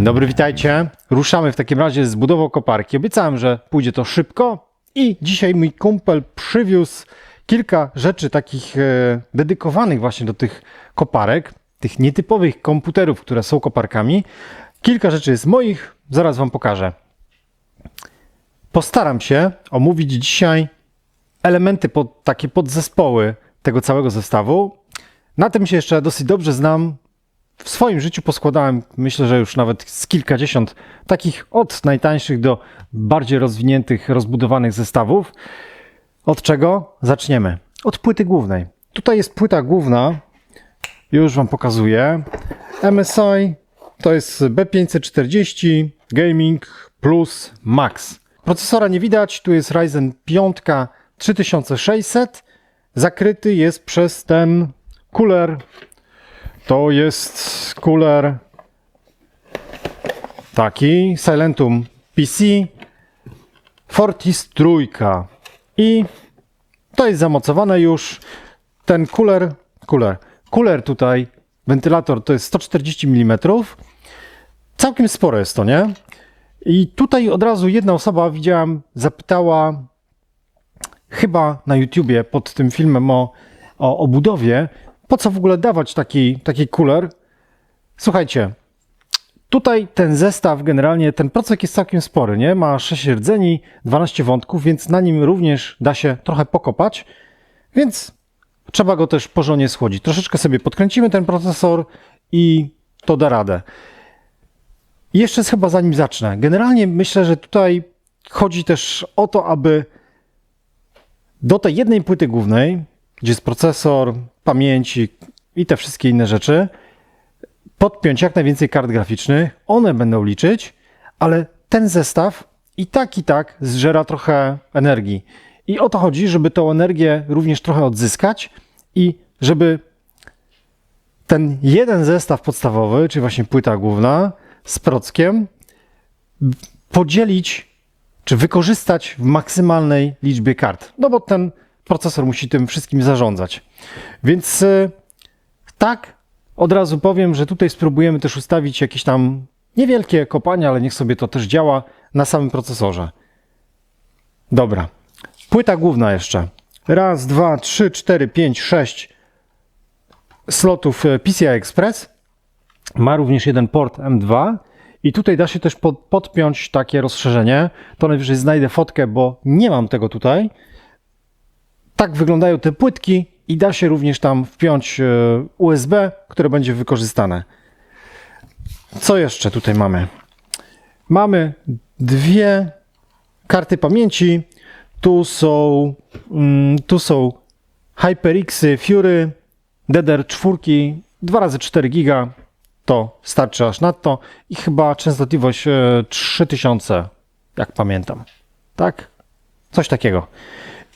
Dzień dobry, witajcie. Ruszamy w takim razie z budową koparki. Obiecałem, że pójdzie to szybko i dzisiaj mój kumpel przywiózł kilka rzeczy takich e, dedykowanych właśnie do tych koparek, tych nietypowych komputerów, które są koparkami. Kilka rzeczy jest moich, zaraz wam pokażę. Postaram się omówić dzisiaj elementy, pod, takie podzespoły tego całego zestawu. Na tym się jeszcze dosyć dobrze znam. W swoim życiu poskładałem, myślę, że już nawet z kilkadziesiąt takich od najtańszych do bardziej rozwiniętych, rozbudowanych zestawów. Od czego zaczniemy? Od płyty głównej. Tutaj jest płyta główna, już Wam pokazuję. MSI to jest B540 Gaming Plus Max. Procesora nie widać, tu jest Ryzen 5 3600. Zakryty jest przez ten cooler. To jest cooler taki Silentum PC Fortis trójka. I to jest zamocowane już. Ten cooler, cooler, cooler tutaj, wentylator to jest 140 mm. Całkiem sporo jest to, nie? I tutaj od razu jedna osoba widziałam, zapytała chyba na YouTubie pod tym filmem o, o, o budowie, po co w ogóle dawać taki, taki cooler? Słuchajcie, Tutaj ten zestaw, generalnie ten procek jest całkiem spory, nie? Ma 6 rdzeni, 12 wątków, więc na nim również da się trochę pokopać, więc trzeba go też porządnie schłodzić. Troszeczkę sobie podkręcimy ten procesor i to da radę. Jeszcze chyba zanim zacznę. Generalnie myślę, że tutaj chodzi też o to, aby do tej jednej płyty głównej, gdzie jest procesor, pamięci i te wszystkie inne rzeczy, podpiąć jak najwięcej kart graficznych, one będą liczyć, ale ten zestaw i tak i tak zżera trochę energii. I o to chodzi, żeby tą energię również trochę odzyskać i żeby ten jeden zestaw podstawowy, czyli właśnie płyta główna z prockiem, podzielić czy wykorzystać w maksymalnej liczbie kart. No bo ten procesor musi tym wszystkim zarządzać. Więc y, tak, od razu powiem, że tutaj spróbujemy też ustawić jakieś tam niewielkie kopania, ale niech sobie to też działa na samym procesorze. Dobra. Płyta główna jeszcze. Raz, dwa, trzy, cztery, pięć, sześć slotów e, PCI Express. Ma również jeden port M2 i tutaj da się też pod, podpiąć takie rozszerzenie. To najwyżej znajdę fotkę, bo nie mam tego tutaj. Tak wyglądają te płytki i da się również tam wpiąć e, USB, które będzie wykorzystane. Co jeszcze tutaj mamy? Mamy dwie karty pamięci. Tu są, mm, tu są HyperXy Fury DDR4 2 razy 4 giga. To starczy aż nadto i chyba częstotliwość e, 3000, jak pamiętam. Tak? Coś takiego.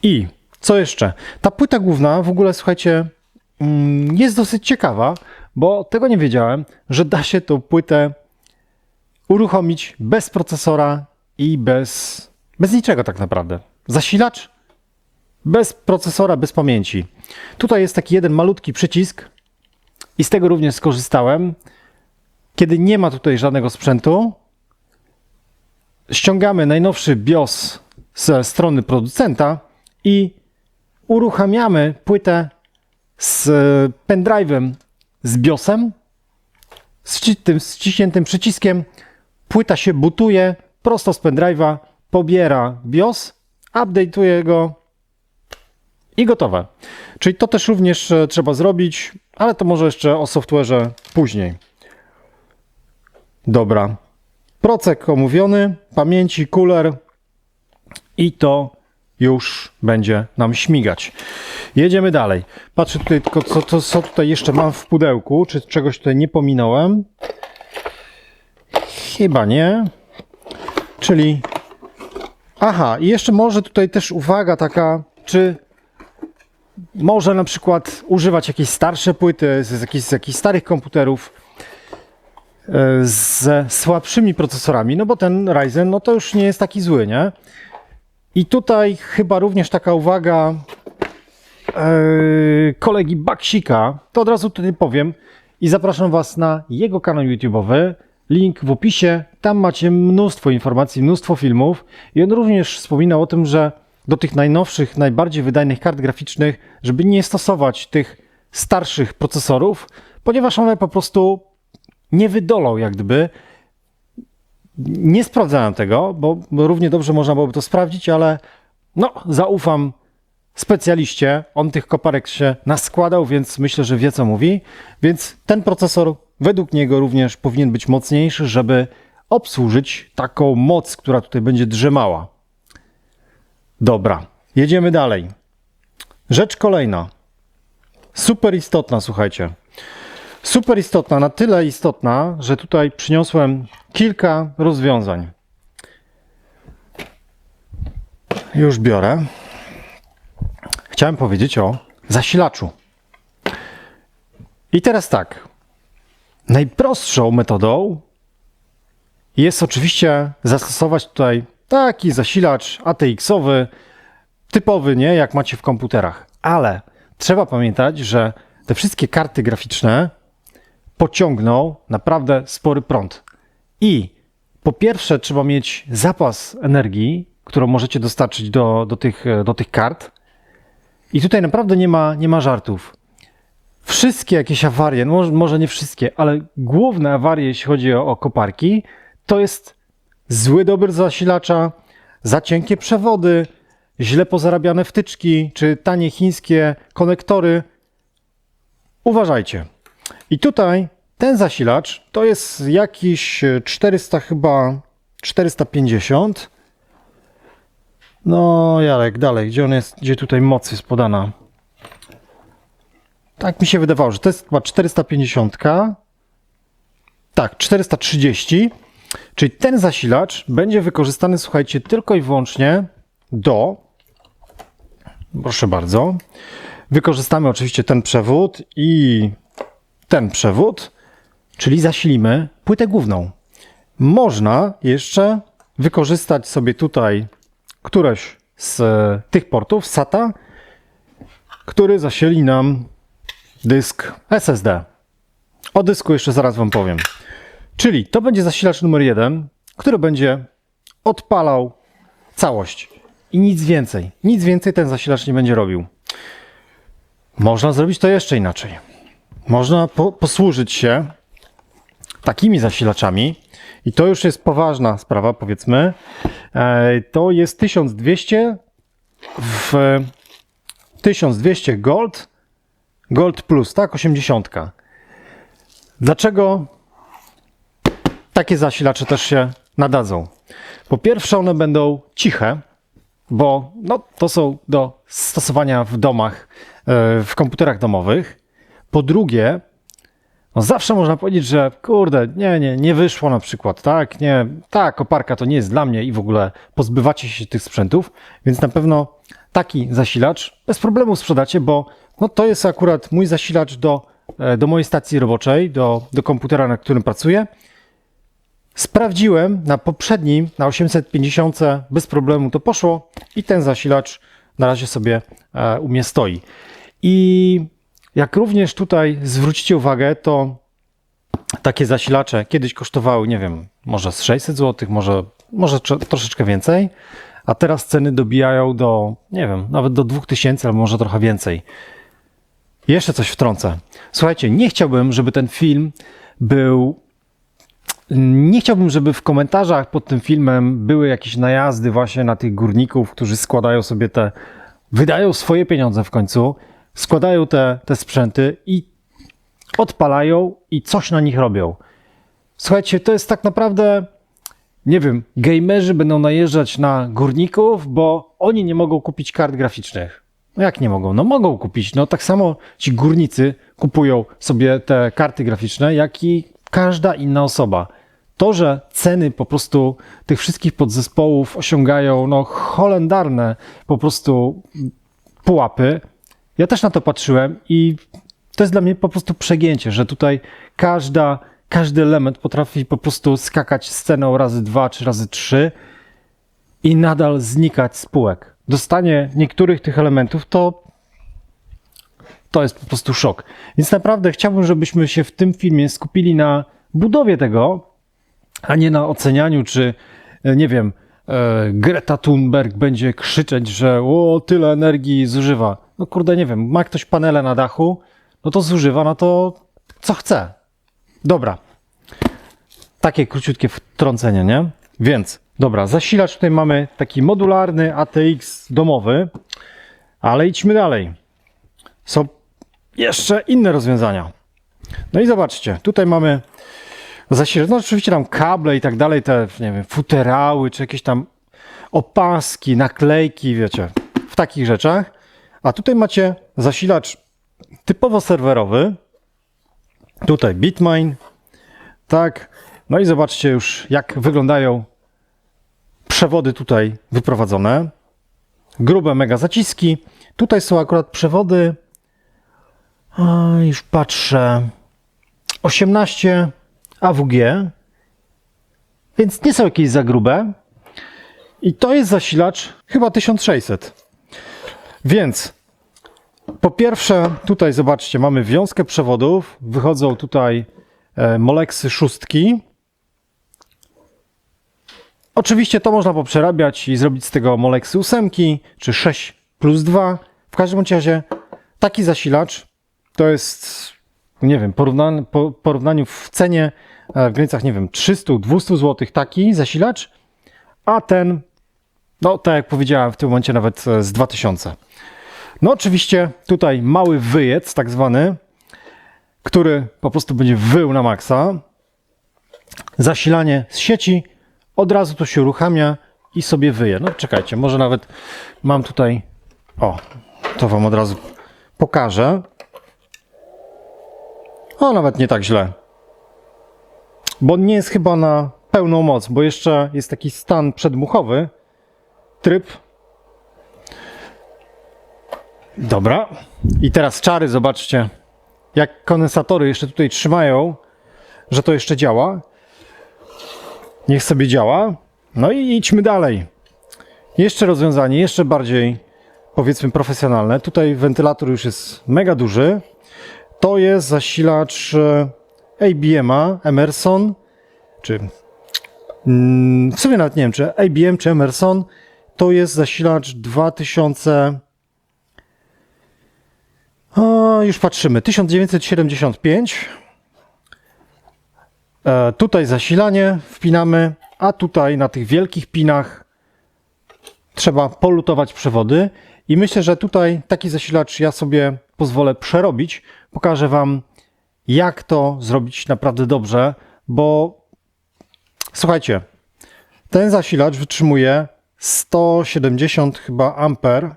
I co jeszcze? Ta płyta główna w ogóle, słuchajcie, mm, jest dosyć ciekawa, bo tego nie wiedziałem, że da się tą płytę uruchomić bez procesora i bez, bez niczego tak naprawdę. Zasilacz bez procesora, bez pamięci. Tutaj jest taki jeden malutki przycisk i z tego również skorzystałem. Kiedy nie ma tutaj żadnego sprzętu, ściągamy najnowszy BIOS ze strony producenta i uruchamiamy płytę z pendrive'em z BIOSem, z tym ściśniętym przyciskiem. Płyta się butuje prosto z pendrive'a, pobiera BIOS, update'uje go i gotowe. Czyli to też również e, trzeba zrobić, ale to może jeszcze o software'ze później. Dobra. Procek omówiony, pamięci, cooler i to już będzie nam śmigać. Jedziemy dalej. Patrzę tutaj tylko, co, co, co tutaj jeszcze mam w pudełku, czy czegoś tutaj nie pominąłem. Chyba nie. Czyli. Aha, i jeszcze może tutaj też uwaga taka, czy może na przykład używać jakieś starsze płyty z jakichś, z jakichś starych komputerów e, z słabszymi procesorami, no bo ten Ryzen no to już nie jest taki zły, nie? I tutaj chyba również taka uwaga e, kolegi Baksika, to od razu tutaj powiem i zapraszam Was na jego kanał YouTube'owy link w opisie. Tam macie mnóstwo informacji, mnóstwo filmów. I on również wspominał o tym, że do tych najnowszych, najbardziej wydajnych kart graficznych, żeby nie stosować tych starszych procesorów, ponieważ one po prostu nie wydolą, jak gdyby. Nie sprawdzałem tego, bo równie dobrze można byłoby to sprawdzić, ale no, zaufam specjaliście. On tych koparek się naskładał, więc myślę, że wie co mówi. Więc ten procesor według niego również powinien być mocniejszy, żeby obsłużyć taką moc, która tutaj będzie drzemała. Dobra, jedziemy dalej. Rzecz kolejna. Super istotna, słuchajcie. Super istotna, na tyle istotna, że tutaj przyniosłem kilka rozwiązań. Już biorę. Chciałem powiedzieć o zasilaczu. I teraz tak. Najprostszą metodą jest oczywiście zastosować tutaj taki zasilacz ATX-owy, typowy, nie jak macie w komputerach. Ale trzeba pamiętać, że te wszystkie karty graficzne pociągną naprawdę spory prąd. I po pierwsze trzeba mieć zapas energii, którą możecie dostarczyć do, do, tych, do tych kart. I tutaj naprawdę nie ma, nie ma żartów. Wszystkie jakieś awarie, no może nie wszystkie, ale główne awarie, jeśli chodzi o, o koparki, to jest zły dobór zasilacza, za cienkie przewody, źle pozarabiane wtyczki, czy tanie chińskie konektory. Uważajcie. I tutaj ten zasilacz to jest jakiś 400 chyba 450. No Jarek, dalej, gdzie on jest, gdzie tutaj moc jest podana? Tak mi się wydawało, że to jest chyba 450. Tak, 430. Czyli ten zasilacz będzie wykorzystany, słuchajcie, tylko i wyłącznie do. Proszę bardzo. Wykorzystamy oczywiście ten przewód i ten przewód, czyli zasilimy płytę główną. Można jeszcze wykorzystać sobie tutaj któreś z tych portów SATA, który zasili nam dysk SSD. O dysku jeszcze zaraz Wam powiem. Czyli to będzie zasilacz numer jeden, który będzie odpalał całość. I nic więcej. Nic więcej ten zasilacz nie będzie robił. Można zrobić to jeszcze inaczej. Można po, posłużyć się takimi zasilaczami, i to już jest poważna sprawa, powiedzmy. To jest 1200 w 1200 Gold, Gold Plus, tak? 80. Dlaczego takie zasilacze też się nadadzą? Po pierwsze, one będą ciche, bo no, to są do stosowania w domach, e, w komputerach domowych. Po drugie, no zawsze można powiedzieć, że kurde, nie, nie, nie wyszło na przykład, tak, nie, ta koparka to nie jest dla mnie i w ogóle pozbywacie się tych sprzętów, więc na pewno taki zasilacz bez problemu sprzedacie, bo no to jest akurat mój zasilacz do, e, do mojej stacji roboczej, do, do komputera, na którym pracuję. Sprawdziłem na poprzednim, na 850 bez problemu to poszło i ten zasilacz na razie sobie e, u mnie stoi. I jak również tutaj zwrócicie uwagę, to takie zasilacze kiedyś kosztowały, nie wiem, może z 600 zł, może, może tro- troszeczkę więcej, a teraz ceny dobijają do, nie wiem, nawet do 2000 albo może trochę więcej. Jeszcze coś wtrącę. Słuchajcie, nie chciałbym, żeby ten film był. Nie chciałbym, żeby w komentarzach pod tym filmem były jakieś najazdy właśnie na tych górników, którzy składają sobie te. wydają swoje pieniądze w końcu, składają te, te sprzęty i odpalają i coś na nich robią. Słuchajcie, to jest tak naprawdę, nie wiem, gamerzy będą najeżdżać na górników, bo oni nie mogą kupić kart graficznych. No jak nie mogą? No mogą kupić. No tak samo ci górnicy kupują sobie te karty graficzne, jak i każda inna osoba. To, że ceny po prostu tych wszystkich podzespołów osiągają no holendarne po prostu pułapy, ja też na to patrzyłem i to jest dla mnie po prostu przegięcie, że tutaj każda, każdy element potrafi po prostu skakać sceną razy dwa czy razy trzy i nadal znikać z półek. Dostanie niektórych tych elementów to to jest po prostu szok. Więc naprawdę chciałbym, żebyśmy się w tym filmie skupili na budowie tego a nie na ocenianiu, czy e, nie wiem, Greta Thunberg będzie krzyczeć, że o, tyle energii zużywa. No kurde, nie wiem, ma ktoś panele na dachu, no to zużywa, no to co chce. Dobra. Takie króciutkie wtrącenie, nie? Więc, dobra, zasilacz tutaj mamy taki modularny ATX domowy, ale idźmy dalej. Są jeszcze inne rozwiązania. No i zobaczcie, tutaj mamy zasilacz, no oczywiście tam kable i tak dalej, te, nie wiem, futerały, czy jakieś tam opaski, naklejki, wiecie, w takich rzeczach. A tutaj macie zasilacz typowo serwerowy. Tutaj Bitmain, tak. No i zobaczcie już, jak wyglądają przewody tutaj wyprowadzone. Grube mega zaciski. Tutaj są akurat przewody. A, już patrzę. 18 AWG, więc nie są jakieś za grube. I to jest zasilacz chyba 1600. Więc po pierwsze, tutaj zobaczcie, mamy wiązkę przewodów. Wychodzą tutaj e, moleksy szóstki. Oczywiście to można poprzerabiać i zrobić z tego moleksy ósemki, czy 6 plus 2. W każdym razie taki zasilacz to jest, nie wiem, porównan po porównaniu w cenie e, w granicach, nie wiem, 300-200 zł taki zasilacz, a ten, no tak jak powiedziałem, w tym momencie nawet e, z 2000. No oczywiście tutaj mały wyjec, tak zwany, który po prostu będzie wył na maksa. Zasilanie z sieci, od razu to się uruchamia i sobie wyje. No czekajcie, może nawet mam tutaj, o, to wam od razu pokażę. O, nawet nie tak źle. Bo nie jest chyba na pełną moc, bo jeszcze jest taki stan przedmuchowy, tryb Dobra. I teraz czary, zobaczcie, jak kondensatory jeszcze tutaj trzymają, że to jeszcze działa. Niech sobie działa. No i idźmy dalej. Jeszcze rozwiązanie, jeszcze bardziej powiedzmy profesjonalne. Tutaj wentylator już jest mega duży. To jest zasilacz e, ABM-a Emerson, czy mm, w sumie nawet nie wiem, czy ABM czy Emerson. To jest zasilacz 2000 o, już patrzymy. 1975. E, tutaj zasilanie wpinamy, a tutaj na tych wielkich pinach trzeba polutować przewody. I myślę, że tutaj taki zasilacz ja sobie pozwolę przerobić. Pokażę Wam, jak to zrobić naprawdę dobrze, bo słuchajcie, ten zasilacz wytrzymuje 170 chyba amper,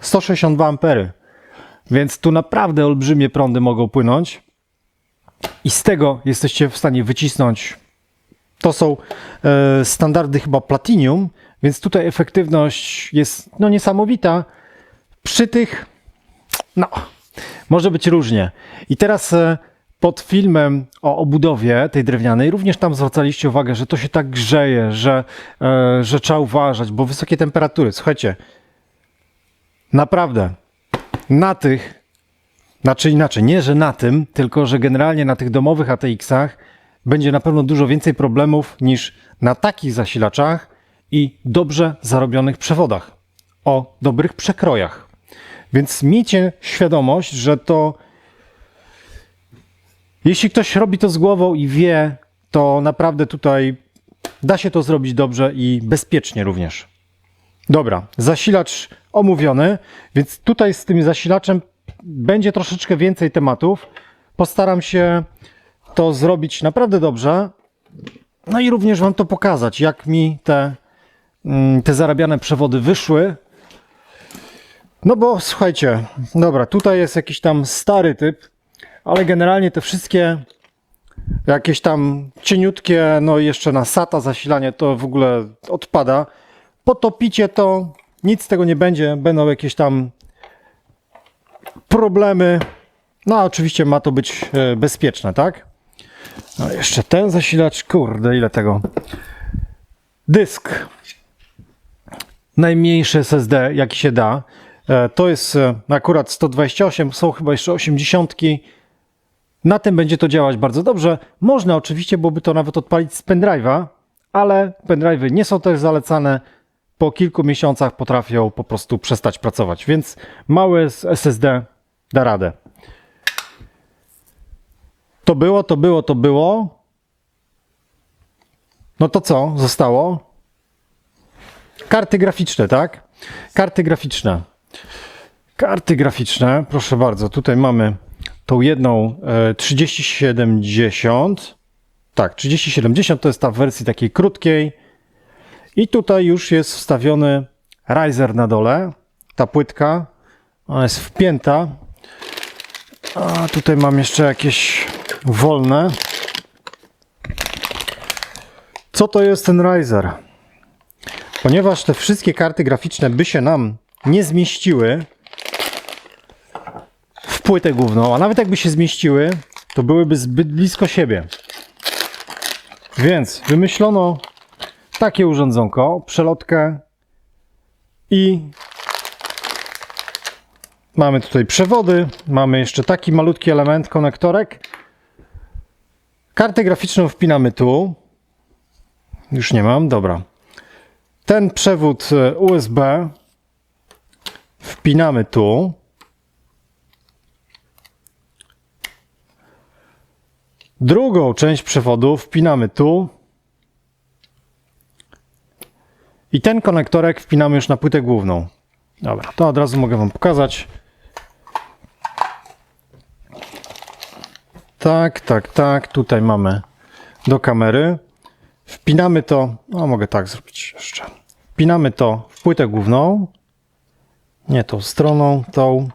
162 ampery. Więc tu naprawdę olbrzymie prądy mogą płynąć i z tego jesteście w stanie wycisnąć. To są e, standardy chyba Platinum, więc tutaj efektywność jest no, niesamowita. Przy tych, no, może być różnie. I teraz e, pod filmem o obudowie tej drewnianej również tam zwracaliście uwagę, że to się tak grzeje, że, e, że trzeba uważać, bo wysokie temperatury. Słuchajcie, naprawdę na tych, znaczy inaczej, nie że na tym, tylko że generalnie na tych domowych ATX-ach będzie na pewno dużo więcej problemów niż na takich zasilaczach i dobrze zarobionych przewodach o dobrych przekrojach. Więc miejcie świadomość, że to jeśli ktoś robi to z głową i wie, to naprawdę tutaj da się to zrobić dobrze i bezpiecznie również. Dobra, zasilacz omówiony, więc tutaj z tym zasilaczem będzie troszeczkę więcej tematów. Postaram się to zrobić naprawdę dobrze. No i również Wam to pokazać, jak mi te, mm, te zarabiane przewody wyszły. No bo słuchajcie, dobra, tutaj jest jakiś tam stary typ, ale generalnie te wszystkie jakieś tam cieniutkie, no jeszcze na SATA zasilanie to w ogóle odpada. Potopicie to, nic z tego nie będzie, będą jakieś tam problemy. No oczywiście ma to być e, bezpieczne, tak? No jeszcze ten zasilacz, kurde, ile tego. Dysk. Najmniejszy SSD, jaki się da. E, to jest e, akurat 128, są chyba jeszcze 80. Na tym będzie to działać bardzo dobrze. Można oczywiście byłoby to nawet odpalić z pendrive'a, ale pendrive'y nie są też zalecane. Po kilku miesiącach potrafią po prostu przestać pracować, więc małe z SSD da radę. To było, to było, to było. No to co zostało? Karty graficzne, tak? Karty graficzne. Karty graficzne, proszę bardzo, tutaj mamy tą jedną e, 3070. Tak, 3070 to jest ta w wersji takiej krótkiej. I tutaj już jest wstawiony riser na dole. Ta płytka, ona jest wpięta. A tutaj mam jeszcze jakieś wolne. Co to jest ten riser? Ponieważ te wszystkie karty graficzne by się nam nie zmieściły płytę główną, a nawet jakby się zmieściły, to byłyby zbyt blisko siebie. Więc wymyślono takie urządzonko, przelotkę i mamy tutaj przewody, mamy jeszcze taki malutki element, konektorek. Kartę graficzną wpinamy tu. Już nie mam, dobra. Ten przewód e, USB wpinamy tu. Drugą część przewodu wpinamy tu. I ten konektorek wpinamy już na płytę główną. Dobra, to od razu mogę Wam pokazać. Tak, tak, tak. Tutaj mamy do kamery. Wpinamy to, no mogę tak zrobić jeszcze. Wpinamy to w płytę główną. Nie tą stroną, tą.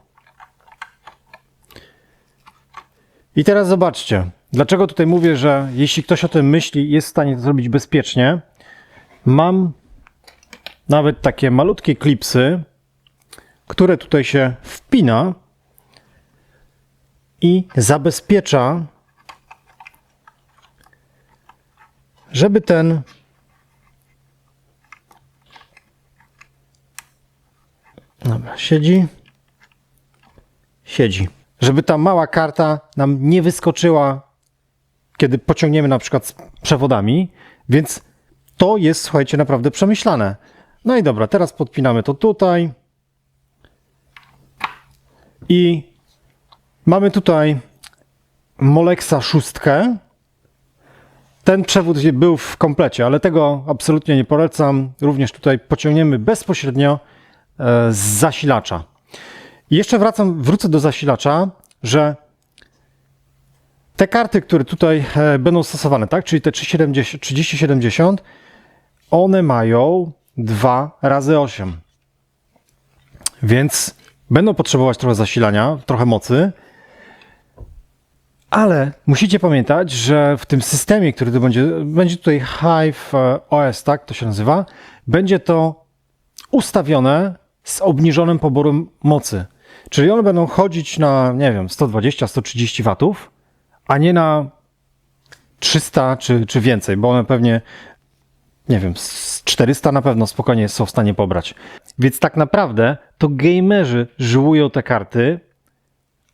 I teraz zobaczcie, dlaczego tutaj mówię, że jeśli ktoś o tym myśli, jest w stanie to zrobić bezpiecznie. Mam nawet takie malutkie klipsy, które tutaj się wpina i zabezpiecza żeby ten Dobra, siedzi. Siedzi. Żeby ta mała karta nam nie wyskoczyła, kiedy pociągniemy na przykład z przewodami, więc to jest, słuchajcie, naprawdę przemyślane. No i dobra, teraz podpinamy to tutaj. I mamy tutaj Molexa szóstkę. Ten przewód był w komplecie, ale tego absolutnie nie polecam. Również tutaj pociągniemy bezpośrednio e, z zasilacza. I jeszcze wracam, wrócę do zasilacza, że te karty, które tutaj e, będą stosowane, tak, czyli te 3070, 3070, one mają 2 razy 8. Więc będą potrzebować trochę zasilania, trochę mocy. Ale musicie pamiętać, że w tym systemie, który to będzie, będzie tutaj Hive e, OS, tak to się nazywa, będzie to ustawione z obniżonym poborem mocy. Czyli one będą chodzić na, nie wiem, 120-130 watów, a nie na 300 czy, czy więcej, bo one pewnie, nie wiem, z 400 na pewno spokojnie są w stanie pobrać. Więc tak naprawdę to gamerzy żyłują te karty.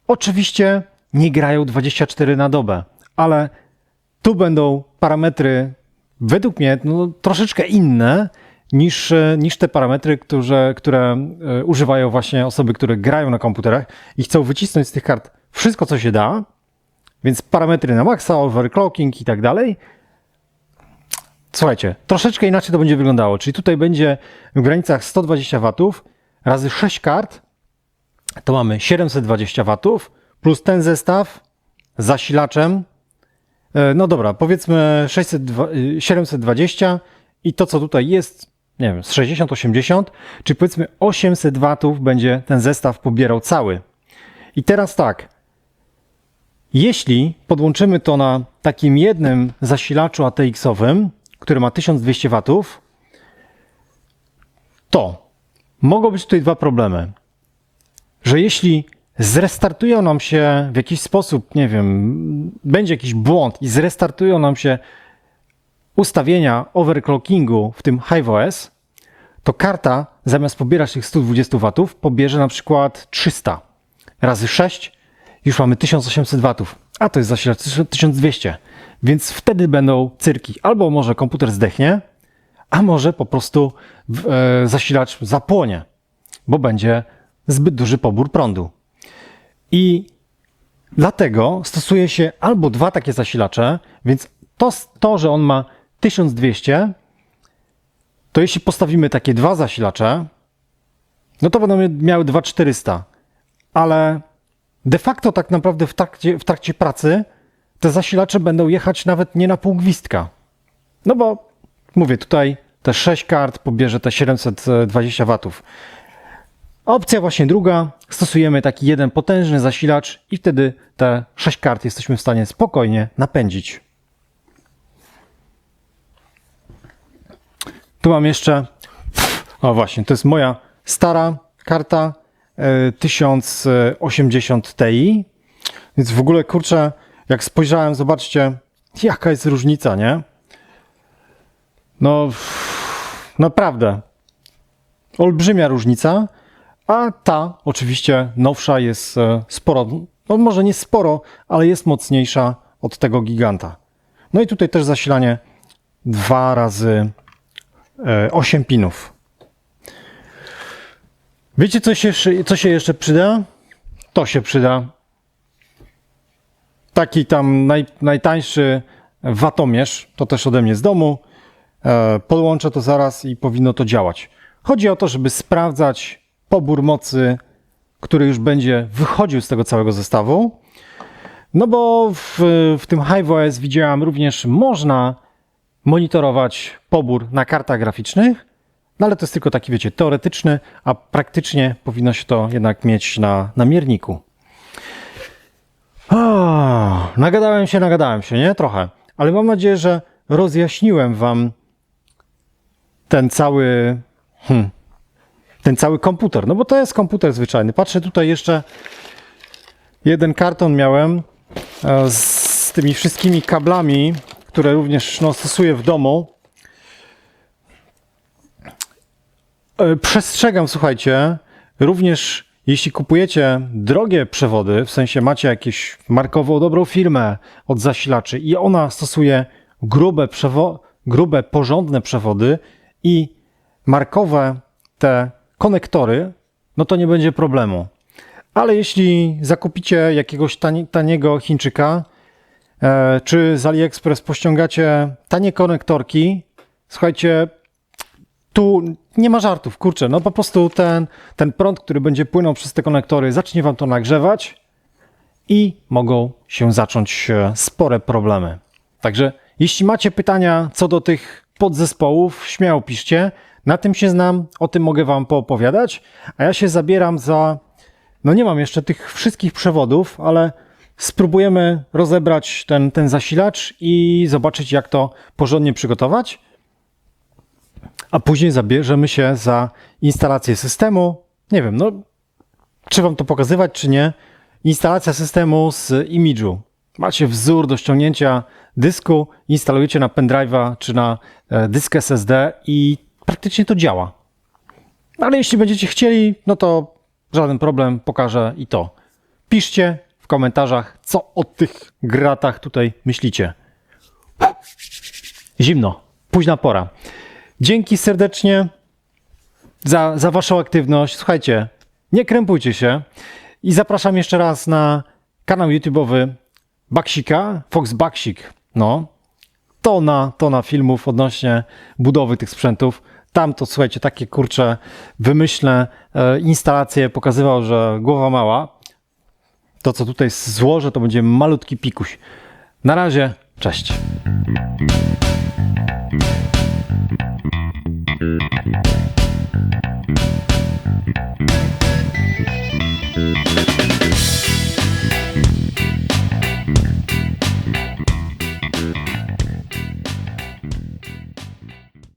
Oczywiście nie grają 24 na dobę, ale tu będą parametry według mnie no, troszeczkę inne niż, e, niż te parametry, które, które używają właśnie osoby, które grają na komputerach i chcą wycisnąć z tych kart wszystko, co się da, więc parametry na maksa, overclocking i tak dalej. Słuchajcie, troszeczkę inaczej to będzie wyglądało, czyli tutaj będzie w granicach 120 W razy 6 kart, to mamy 720 W, plus ten zestaw z zasilaczem. E, No dobra, powiedzmy 600, 720 i to, co tutaj jest, nie wiem, z 60-80, czy powiedzmy 800 watów będzie ten zestaw pobierał cały. I teraz tak, jeśli podłączymy to na takim jednym zasilaczu ATX-owym, który ma 1200 watów, to mogą być tutaj dwa problemy. Że jeśli zrestartują nam się w jakiś sposób, nie wiem, będzie jakiś błąd i zrestartują nam się ustawienia overclockingu w tym HiveOS, to karta zamiast pobierać tych 120 watów, pobierze na przykład 300 razy 6, już mamy 1800 watów. a to jest zasilacz 1200, więc wtedy będą cyrki. Albo może komputer zdechnie, a może po prostu e, zasilacz zapłonie, bo będzie zbyt duży pobór prądu. I dlatego stosuje się albo dwa takie zasilacze, więc to, to że on ma 1200, to jeśli postawimy takie dwa zasilacze, no to będą miały 2400, ale de facto tak naprawdę w trakcie, w trakcie pracy te zasilacze będą jechać nawet nie na pół gwizdka. No bo mówię, tutaj te 6 kart pobierze te 720 watów. Opcja właśnie druga, stosujemy taki jeden potężny zasilacz i wtedy te 6 kart jesteśmy w stanie spokojnie napędzić. Tu mam jeszcze, o właśnie, to jest moja stara karta 1080 Ti. Więc w ogóle kurczę, jak spojrzałem, zobaczcie, jaka jest różnica, nie? No, naprawdę. Olbrzymia różnica, a ta oczywiście nowsza jest e, sporo, no może nie sporo, ale jest mocniejsza od tego giganta. No i tutaj też zasilanie dwa razy e, 8 pinów. Wiecie, co się, co się jeszcze przyda? To się przyda. Taki tam naj, najtańszy watomierz, to też ode mnie z domu. E, podłączę to zaraz i powinno to działać. Chodzi o to, żeby sprawdzać pobór mocy, który już będzie wychodził z tego całego zestawu. No bo w, w tym HiveOS widziałem również można monitorować pobór na kartach graficznych, no ale to jest tylko taki, wiecie, teoretyczny, a praktycznie powinno się to jednak mieć na, na mierniku. O, nagadałem się, nagadałem się, nie? Trochę. Ale mam nadzieję, że rozjaśniłem wam ten cały, hmm, ten cały komputer. No bo to jest komputer zwyczajny. Patrzę tutaj jeszcze jeden karton miałem e, z tymi wszystkimi kablami, które również no, stosuję w domu. Przestrzegam, słuchajcie, również jeśli kupujecie drogie przewody, w sensie macie jakieś markową dobrą firmę od zasilaczy i ona stosuje grube, przewo- grube porządne przewody i markowe te konektory, no to nie będzie problemu. Ale jeśli zakupicie jakiegoś tani- taniego Chińczyka, e, czy z AliExpress pościągacie tanie konektorki, słuchajcie, tu nie ma żartów, kurczę, no po prostu ten, ten prąd, który będzie płynął przez te konektory, zacznie wam to nagrzewać i mogą się zacząć e, spore problemy. Także jeśli macie pytania co do tych podzespołów, śmiało piszcie. Na tym się znam, o tym mogę wam poopowiadać, a ja się zabieram za, no nie mam jeszcze tych wszystkich przewodów, ale spróbujemy rozebrać ten, ten zasilacz i zobaczyć jak to porządnie przygotować a później zabierzemy się za instalację systemu. Nie wiem, no, czy wam to pokazywać, czy nie. Instalacja systemu z Image'u. Macie wzór do ściągnięcia dysku, instalujecie na pendrive'a czy na e, dysk SSD i praktycznie to działa. Ale jeśli będziecie chcieli, no to żaden problem, pokażę i to. Piszcie w komentarzach, co o tych gratach tutaj myślicie. Zimno, późna pora. Dzięki serdecznie za, za Waszą aktywność. Słuchajcie, nie krępujcie się i zapraszam jeszcze raz na kanał YouTube'owy Baksika, Fox Baksik. No, tona, tona filmów odnośnie budowy tych sprzętów. Tam to, słuchajcie, takie kurcze wymyślne e, instalacje pokazywał, że głowa mała. To, co tutaj złożę, to będzie malutki pikuś. Na razie, cześć. Thank you.